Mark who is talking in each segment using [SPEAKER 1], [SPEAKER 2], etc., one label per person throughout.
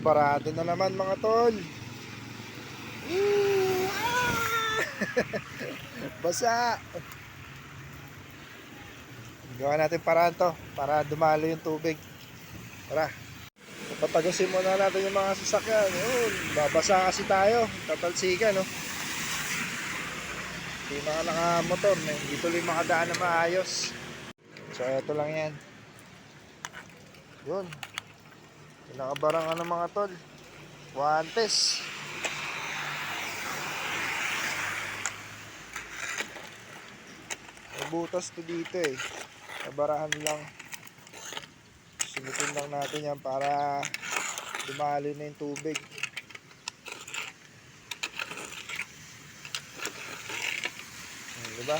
[SPEAKER 1] barado na naman mga tol. Basa! Gawa natin paraan to para dumalo yung tubig. Tara. Patagasin muna natin yung mga sasakyan. Yun, babasa kasi tayo. Tatalsikan, no? Hindi mga nakamotor. na Hindi tuloy makadaan na maayos. So, ito lang yan. Yun. Pinakabarangan ng mga tol. Guantes. May butas to dito eh. Nabarahan lang. Sumutin lang natin yan para dumali na yung tubig. Hmm, diba?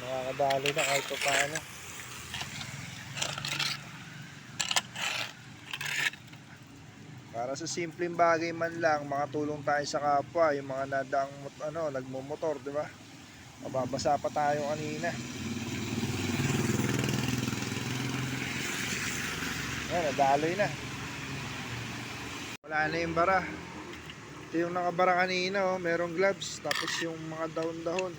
[SPEAKER 1] Nakakadali na kahit pa paano. Para sa simpleng bagay man lang, makatulong tayo sa kapwa, yung mga nadang mot- ano, nagmumotor, di ba? Mababasa pa tayo kanina. Yan, nadaloy na. Wala na yung bara. Ito yung nakabara kanina, oh. merong gloves, tapos yung mga dahon-dahon.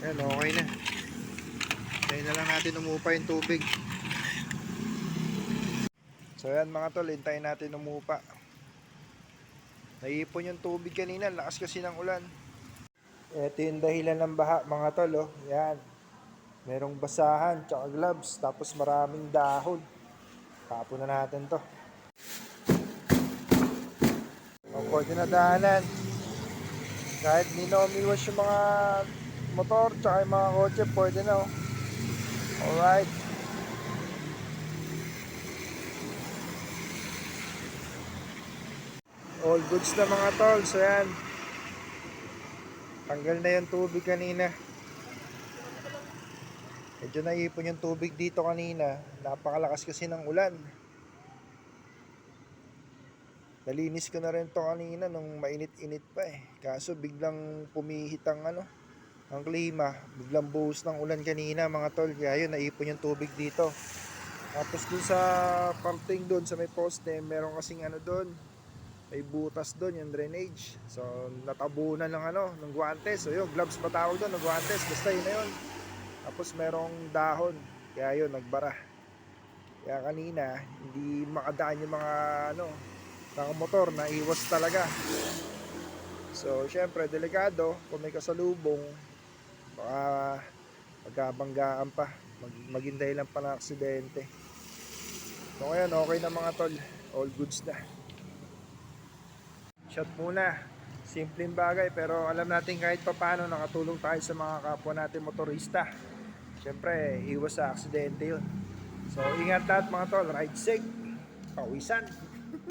[SPEAKER 1] Yan, okay na. Kaya na lang natin umupa yung tubig. So yan mga tol, hintayin natin umupa. Naipon yung tubig kanina, lakas kasi ng ulan. Ito yung dahilan ng baha mga tol, oh. Yan. Merong basahan, tsaka gloves, tapos maraming dahon. Tapon na natin to. Ang pwede na daanan. Kahit di na umiwas yung mga motor, tsaka yung mga kotse, pwede na, oh. Alright. All goods na mga tol. So yan. Tanggal na yung tubig kanina. Medyo naipon yung tubig dito kanina. Napakalakas kasi ng ulan. Nalinis ko na rin to kanina nung mainit-init pa eh. Kaso biglang pumihit ang ano, ang klima. Biglang buhos ng ulan kanina mga tol. Kaya yun, naipon yung tubig dito. Tapos dun sa parting doon sa may poste, meron kasing ano doon, may butas doon yung drainage. So natabunan ng ano ng guantes. So yun gloves pa tawag doon ng guantes. Basta yun na yun. Tapos merong dahon. Kaya yun nagbara. Kaya kanina hindi makadaan yung mga ano nakamotor na iwas talaga. So syempre delikado. Kung may kasalubong baka magkabanggaan pa. Mag, maging dahilan pa ng aksidente. So ngayon okay na mga tol. All goods na shot muna. Simpleng bagay pero alam natin kahit papaano nakatulong tayo sa mga kapwa natin motorista. Siyempre, iwas sa aksidente yun. So, ingat lahat mga tol. Ride safe. Pawisan.